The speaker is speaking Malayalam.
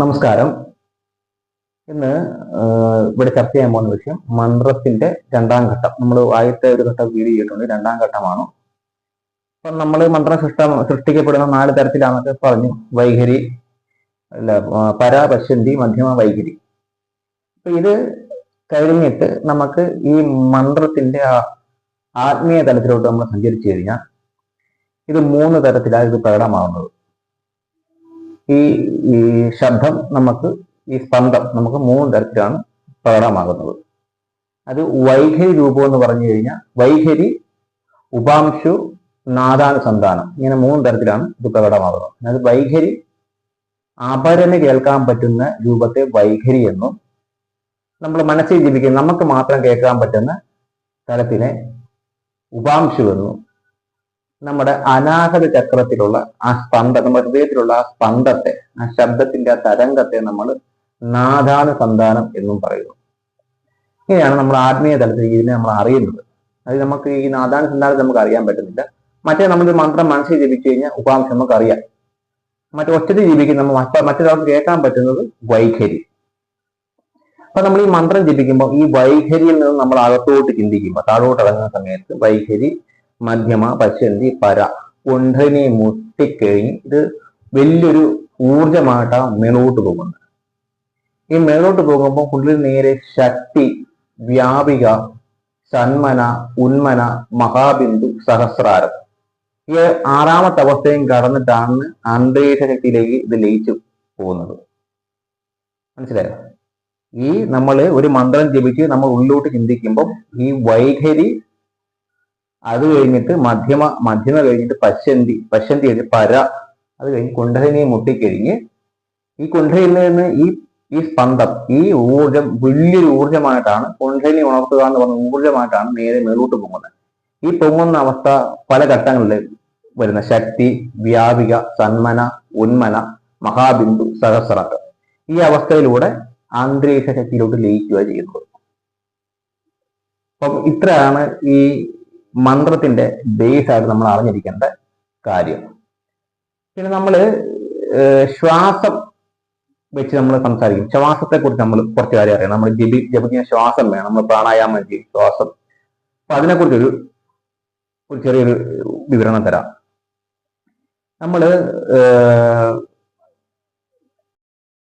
നമസ്കാരം. ഇന്ന് ഇവിടെ ചർച്ച ചെയ്യാൻ പോകുന്ന വിഷയം മന്ത്രത്തിന്റെ രണ്ടാം ഘട്ടം. നമ്മൾ ആദ്യത്തെ ഒരു ഘട്ടം വീഡിയോ ചെയ്തിട്ടുണ്ട്. രണ്ടാം ഘട്ടമാണ്. അപ്പം നമ്മൾ മന്ത്രം സൃഷ്ട സൃഷ്ടിക്കപ്പെടുന്ന നാല് തരത്തിലാണെന്നൊക്കെ പറഞ്ഞു. വൈഖരി അല്ല പരാപശ്യന്തി പര പശ്യന്തി മധ്യമ വൈഖരി. അപ്പൊ ഇത് കഴിഞ്ഞിട്ട് നമുക്ക് ഈ മന്ത്രത്തിന്റെ ആ ആത്മീയ തലത്തിലോട്ട് നമ്മൾ സഞ്ചരിച്ചു കഴിഞ്ഞാൽ ഇത് മൂന്ന് തരത്തിലാണ് ഇത് പ്രകടമാവുന്നത്. ഈ ഈ ശബ്ദം നമുക്ക് ഈ സ്പന്ദം നമുക്ക് മൂന്ന് തരത്തിലാണ് പ്രകടമാകുന്നത്. അത് വൈഖരി രൂപം എന്ന് പറഞ്ഞു കഴിഞ്ഞാൽ വൈഖരി ഉപാംശു നാദാനുസന്ധാനം. ഇങ്ങനെ മൂന്ന് തരത്തിലാണ് ഇത് പ്രകടമാകുന്നത്. അതായത് വൈഖരി അപരന് കേൾക്കാൻ പറ്റുന്ന രൂപത്തെ വൈഖരി എന്നും നമ്മൾ മനസ്സിൽ ജീവിക്കുന്ന നമുക്ക് മാത്രം കേൾക്കാൻ പറ്റുന്ന തരത്തിനെ ഉപാംശു എന്നും നമ്മുടെ അനാഹത ചക്രത്തിലുള്ള ആ സ്പന്ദം നമ്മുടെ ഹൃദയത്തിലുള്ള ആ സ്പന്ദത്തെ ആ ശബ്ദത്തിന്റെ ആ തരംഗത്തെ നമ്മൾ നാദാന സന്താനം എന്നും പറയുന്നു. ഇങ്ങനെയാണ് നമ്മൾ ആത്മീയ തലത്തിൽ ഇതിനെ നമ്മൾ അറിയുന്നത്. അത് നമുക്ക് ഈ നാദാന സന്താനം നമുക്ക് അറിയാൻ പറ്റുന്നില്ല. മറ്റേ നമ്മൾ മന്ത്രം മനസ്സിൽ ജപിച്ചു കഴിഞ്ഞാൽ ഉപാംശം നമുക്ക് അറിയാം. മറ്റേ ഒറ്റ ജീവിക്കുന്ന മറ്റൊരാൾക്ക് കേൾക്കാൻ പറ്റുന്നത് വൈഖരി. അപ്പൊ നമ്മൾ ഈ മന്ത്രം ജപിക്കുമ്പോൾ ഈ വൈഖരിയിൽ നിന്ന് നമ്മൾ അകത്തോട്ട് ചിന്തിക്കുമ്പോൾ താഴോട്ട് ഇറങ്ങുന്ന സമയത്ത് വൈഖരി മധ്യമ പശ്യന്തി പര. കുണ്ഠനെ മുട്ടിക്കഴിഞ്ഞ് ഇത് വലിയൊരു ഊർജമായിട്ടാണ് മേളോട്ട് പോകുന്നത്. ഈ മേളോട്ട് പോകുമ്പോൾ കുണ്ടിൽ നേരെ ശക്തി വ്യാപിക സന്മന ഉന്മന മഹാബിന്ദു സഹസ്രാരം. ഈ ആറാമത്തെ അവസ്ഥയും കടന്നിട്ടാണ് അന്തരീക്ഷ ശക്തിയിലേക്ക് ഇത് ലയിച്ചു പോകുന്നത്. മനസ്സിലായോ? ഈ നമ്മൾ ഒരു മന്ത്രം ജപിച്ച് നമ്മൾ ഉള്ളിലോട്ട് ചിന്തിക്കുമ്പോൾ ഈ വൈഖരി അത് കഴിഞ്ഞിട്ട് മധ്യമ മധ്യമ കഴിഞ്ഞിട്ട് പശ്യന്തി പശ്യന്തി പര അത് കഴിഞ്ഞ് കുണ്ഠലിനെ മുട്ടിക്കഴിഞ്ഞ് ഈ കുണ്ഠലിൽ നിന്ന് ഈ ഈ സ്പന്ദം ഈ ഊർജം വലിയൊരു ഊർജമായിട്ടാണ് കുണ്ഠലിനെ ഉണർത്തുക എന്ന് പറഞ്ഞ ഊർജമായിട്ടാണ് നേരെ മേലോട്ട് പോകുന്നത് ഈ പൊങ്ങുന്ന അവസ്ഥ പല ഘട്ടങ്ങളിൽ വരുന്ന ശക്തി വ്യാപിക സന്മന ഉന്മന മഹാബിന്ദു സഹസ്രാരം ഈ അവസ്ഥയിലൂടെ ആന്തരിക ശക്തിയിലോട്ട് ലയിക്കുക ചെയ്യുന്നത്. അപ്പം ഇത്രയാണ് ഈ മന്ത്രത്തിന്റെ ബേസ് ആയിട്ട് നമ്മൾ അറിഞ്ഞിരിക്കേണ്ട കാര്യം. പിന്നെ നമ്മൾ ശ്വാസം വെച്ച് നമ്മൾ സംസാരിക്കും. ശ്വാസത്തെ കുറിച്ച് നമ്മൾ കുറച്ച് കാര്യം അറിയാം നമ്മൾ ജപി ജപിക്കുന്ന ശ്വാസം വേണം. നമ്മൾ പ്രാണായാമം ചെയ്യും ശ്വാസം. അപ്പൊ അതിനെക്കുറിച്ചൊരു ഒരു ചെറിയൊരു വിവരണം തരാം. നമ്മൾ